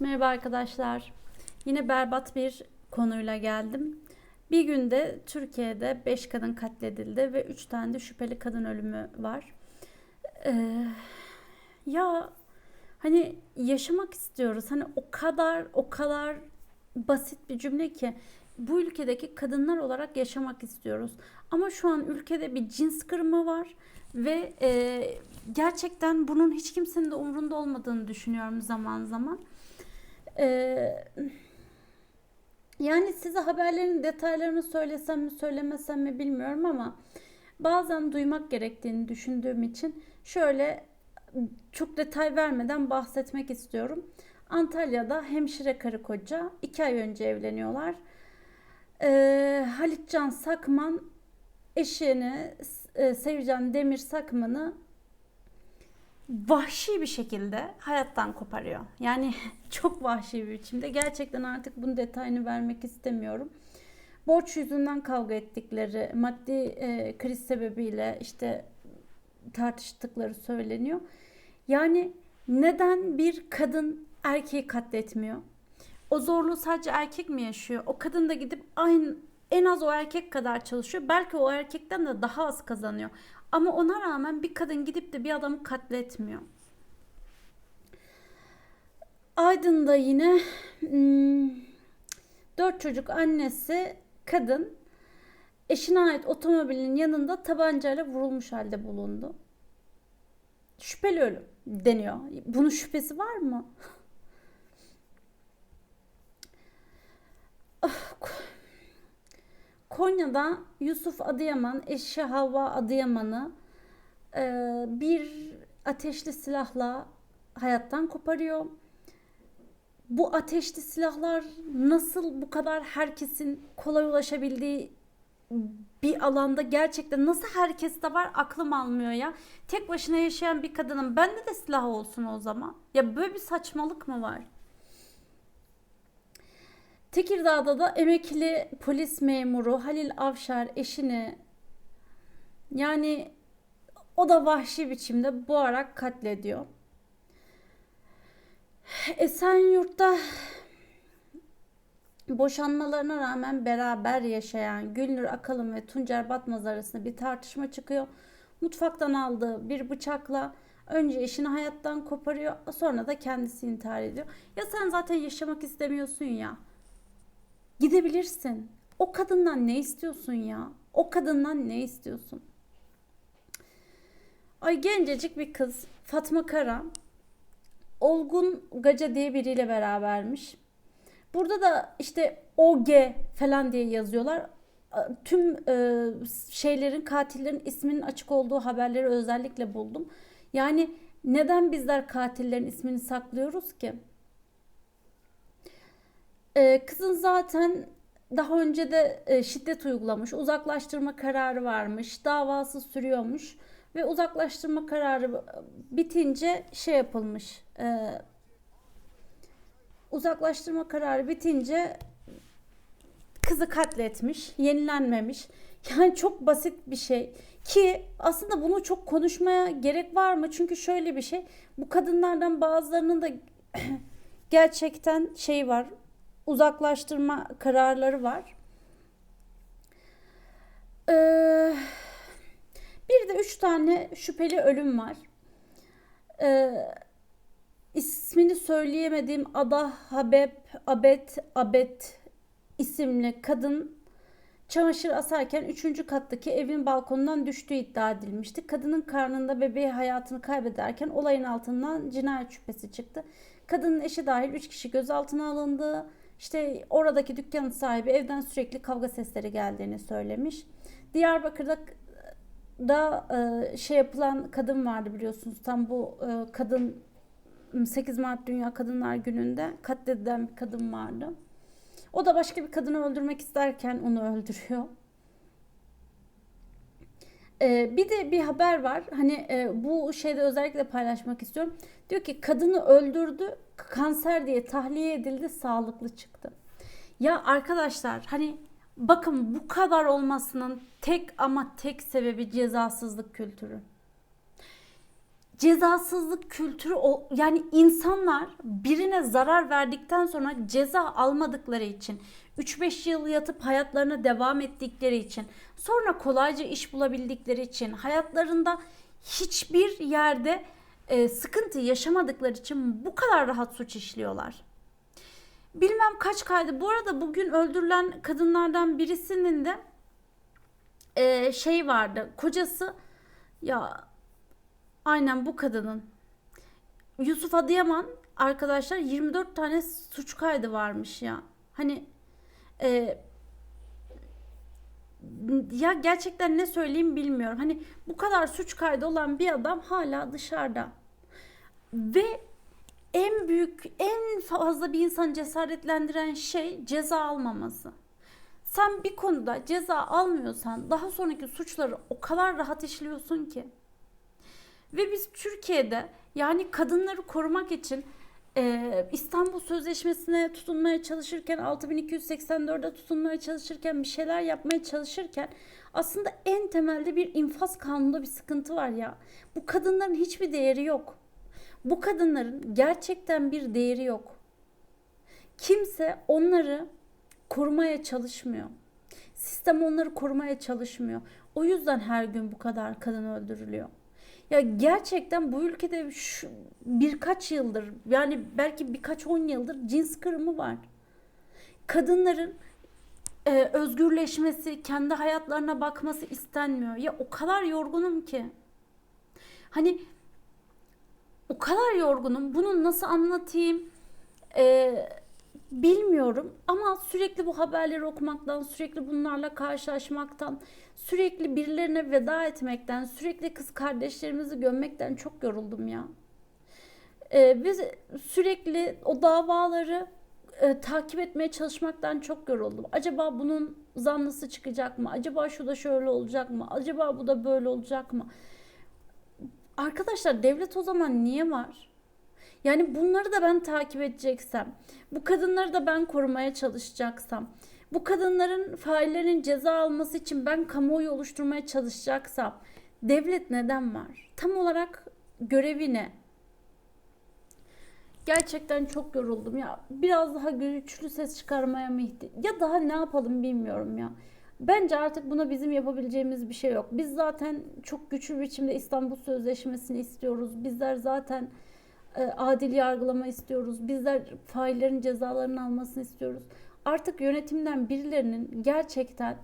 Merhaba arkadaşlar. Yine berbat bir konuyla geldim. Bir günde Türkiye'de 5 kadın katledildi ve 3 tane de şüpheli kadın ölümü var. Ee, ya hani yaşamak istiyoruz. Hani o kadar o kadar basit bir cümle ki bu ülkedeki kadınlar olarak yaşamak istiyoruz. Ama şu an ülkede bir cins kırımı var ve e, gerçekten bunun hiç kimsenin de umrunda olmadığını düşünüyorum zaman zaman. Ee, yani size haberlerin detaylarını söylesem mi söylemesem mi bilmiyorum ama bazen duymak gerektiğini düşündüğüm için şöyle çok detay vermeden bahsetmek istiyorum. Antalya'da hemşire karı koca iki ay önce evleniyorlar. Ee, Halitcan Sakman eşini e, Sevcan Demir Sakman'ı vahşi bir şekilde hayattan koparıyor. Yani çok vahşi bir biçimde. Gerçekten artık bunun detayını vermek istemiyorum. Borç yüzünden kavga ettikleri, maddi e, kriz sebebiyle işte tartıştıkları söyleniyor. Yani neden bir kadın erkeği katletmiyor? O zorluğu sadece erkek mi yaşıyor? O kadın da gidip aynı en az o erkek kadar çalışıyor. Belki o erkekten de daha az kazanıyor. Ama ona rağmen bir kadın gidip de bir adamı katletmiyor. Aydın'da yine hmm, dört çocuk annesi kadın eşine ait otomobilin yanında tabancayla vurulmuş halde bulundu. Şüpheli ölüm deniyor. Bunun şüphesi var mı? Konya'da Yusuf Adıyaman, eşi Havva Adıyaman'ı e, bir ateşli silahla hayattan koparıyor. Bu ateşli silahlar nasıl bu kadar herkesin kolay ulaşabildiği bir alanda gerçekten nasıl herkeste var aklım almıyor ya. Tek başına yaşayan bir kadının bende de silah olsun o zaman. Ya böyle bir saçmalık mı var? Tekirdağ'da da emekli polis memuru Halil Avşar eşini yani o da vahşi biçimde boğarak katlediyor. Esenyurt'ta boşanmalarına rağmen beraber yaşayan Gülnur Akalın ve Tuncer Batmaz arasında bir tartışma çıkıyor. Mutfaktan aldığı bir bıçakla önce eşini hayattan koparıyor sonra da kendisi intihar ediyor. Ya sen zaten yaşamak istemiyorsun ya. Gidebilirsin. O kadından ne istiyorsun ya? O kadından ne istiyorsun? Ay gencecik bir kız Fatma Kara Olgun Gaca diye biriyle berabermiş. Burada da işte OG falan diye yazıyorlar. Tüm e, şeylerin katillerin isminin açık olduğu haberleri özellikle buldum. Yani neden bizler katillerin ismini saklıyoruz ki? Ee, kızın zaten daha önce de e, şiddet uygulamış, uzaklaştırma kararı varmış, davası sürüyormuş ve uzaklaştırma kararı bitince şey yapılmış. E, uzaklaştırma kararı bitince kızı katletmiş, yenilenmemiş. Yani çok basit bir şey ki aslında bunu çok konuşmaya gerek var mı? Çünkü şöyle bir şey, bu kadınlardan bazılarının da gerçekten şey var, uzaklaştırma kararları var. Ee, bir de üç tane şüpheli ölüm var. Ee, ismini söyleyemediğim Ada Habeb Abet Abet isimli kadın çamaşır asarken 3. kattaki evin balkonundan düştüğü iddia edilmişti. Kadının karnında bebeği hayatını kaybederken olayın altından cinayet şüphesi çıktı. Kadının eşi dahil 3 kişi gözaltına alındı. İşte oradaki dükkanın sahibi evden sürekli kavga sesleri geldiğini söylemiş. Diyarbakır'da da e, şey yapılan kadın vardı biliyorsunuz. Tam bu e, kadın 8 Mart Dünya Kadınlar Günü'nde katledilen bir kadın vardı. O da başka bir kadını öldürmek isterken onu öldürüyor. Ee, bir de bir haber var. Hani e, bu şeyde özellikle paylaşmak istiyorum. Diyor ki kadını öldürdü, kanser diye tahliye edildi, sağlıklı çıktı. Ya arkadaşlar hani bakın bu kadar olmasının tek ama tek sebebi cezasızlık kültürü. Cezasızlık kültürü o yani insanlar birine zarar verdikten sonra ceza almadıkları için 3-5 yıl yatıp hayatlarına devam ettikleri için sonra kolayca iş bulabildikleri için hayatlarında hiçbir yerde e, sıkıntı yaşamadıkları için bu kadar rahat suç işliyorlar. Bilmem kaç kaydı. Bu arada bugün öldürülen kadınlardan birisinin de e, şey vardı. Kocası ya aynen bu kadının Yusuf Adıyaman arkadaşlar 24 tane suç kaydı varmış ya. Hani e, ya gerçekten ne söyleyeyim bilmiyorum. Hani bu kadar suç kaydı olan bir adam hala dışarıda. Ve en büyük, en fazla bir insanı cesaretlendiren şey ceza almaması. Sen bir konuda ceza almıyorsan daha sonraki suçları o kadar rahat işliyorsun ki. Ve biz Türkiye'de yani kadınları korumak için e, İstanbul Sözleşmesi'ne tutunmaya çalışırken 6284'e tutunmaya çalışırken bir şeyler yapmaya çalışırken aslında en temelde bir infaz kanununda bir sıkıntı var ya. Bu kadınların hiçbir değeri yok. Bu kadınların gerçekten bir değeri yok. Kimse onları korumaya çalışmıyor. Sistem onları korumaya çalışmıyor. O yüzden her gün bu kadar kadın öldürülüyor. Ya gerçekten bu ülkede şu birkaç yıldır yani belki birkaç on yıldır cins kırımı var. Kadınların e, özgürleşmesi, kendi hayatlarına bakması istenmiyor. Ya o kadar yorgunum ki. Hani o kadar yorgunum. Bunu nasıl anlatayım? Ee, bilmiyorum ama sürekli bu haberleri okumaktan, sürekli bunlarla karşılaşmaktan, sürekli birilerine veda etmekten, sürekli kız kardeşlerimizi gömmekten çok yoruldum ya. Ee, biz sürekli o davaları e, takip etmeye çalışmaktan çok yoruldum. Acaba bunun zanlısı çıkacak mı? Acaba şu da şöyle olacak mı? Acaba bu da böyle olacak mı? Arkadaşlar devlet o zaman niye var? Yani bunları da ben takip edeceksem, bu kadınları da ben korumaya çalışacaksam, bu kadınların faillerin ceza alması için ben kamuoyu oluşturmaya çalışacaksam devlet neden var? Tam olarak görevi ne? Gerçekten çok yoruldum ya. Biraz daha güçlü ses çıkarmaya mı ihtiyaç? Ya daha ne yapalım bilmiyorum ya. Bence artık buna bizim yapabileceğimiz bir şey yok. Biz zaten çok güçlü biçimde İstanbul Sözleşmesi'ni istiyoruz. Bizler zaten adil yargılama istiyoruz. Bizler faillerin cezalarını almasını istiyoruz. Artık yönetimden birilerinin gerçekten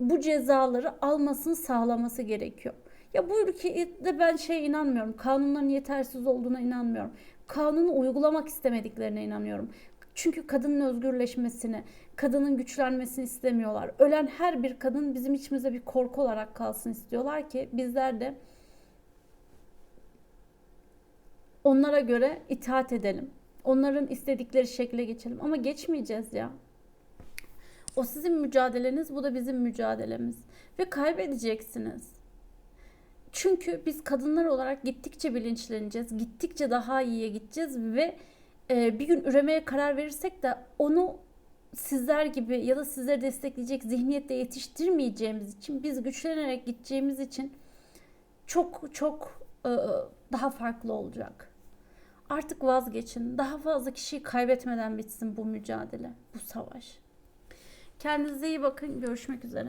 bu cezaları almasını sağlaması gerekiyor. Ya bu ülkede ben şey inanmıyorum. Kanunların yetersiz olduğuna inanmıyorum. Kanunu uygulamak istemediklerine inanıyorum. Çünkü kadının özgürleşmesini, kadının güçlenmesini istemiyorlar. Ölen her bir kadın bizim içimize bir korku olarak kalsın istiyorlar ki bizler de onlara göre itaat edelim. Onların istedikleri şekle geçelim. Ama geçmeyeceğiz ya. O sizin mücadeleniz, bu da bizim mücadelemiz. Ve kaybedeceksiniz. Çünkü biz kadınlar olarak gittikçe bilinçleneceğiz. Gittikçe daha iyiye gideceğiz ve e, bir gün üremeye karar verirsek de onu sizler gibi ya da sizleri destekleyecek zihniyette yetiştirmeyeceğimiz için biz güçlenerek gideceğimiz için çok çok e, daha farklı olacak. Artık vazgeçin. Daha fazla kişiyi kaybetmeden bitsin bu mücadele, bu savaş. Kendinize iyi bakın. Görüşmek üzere.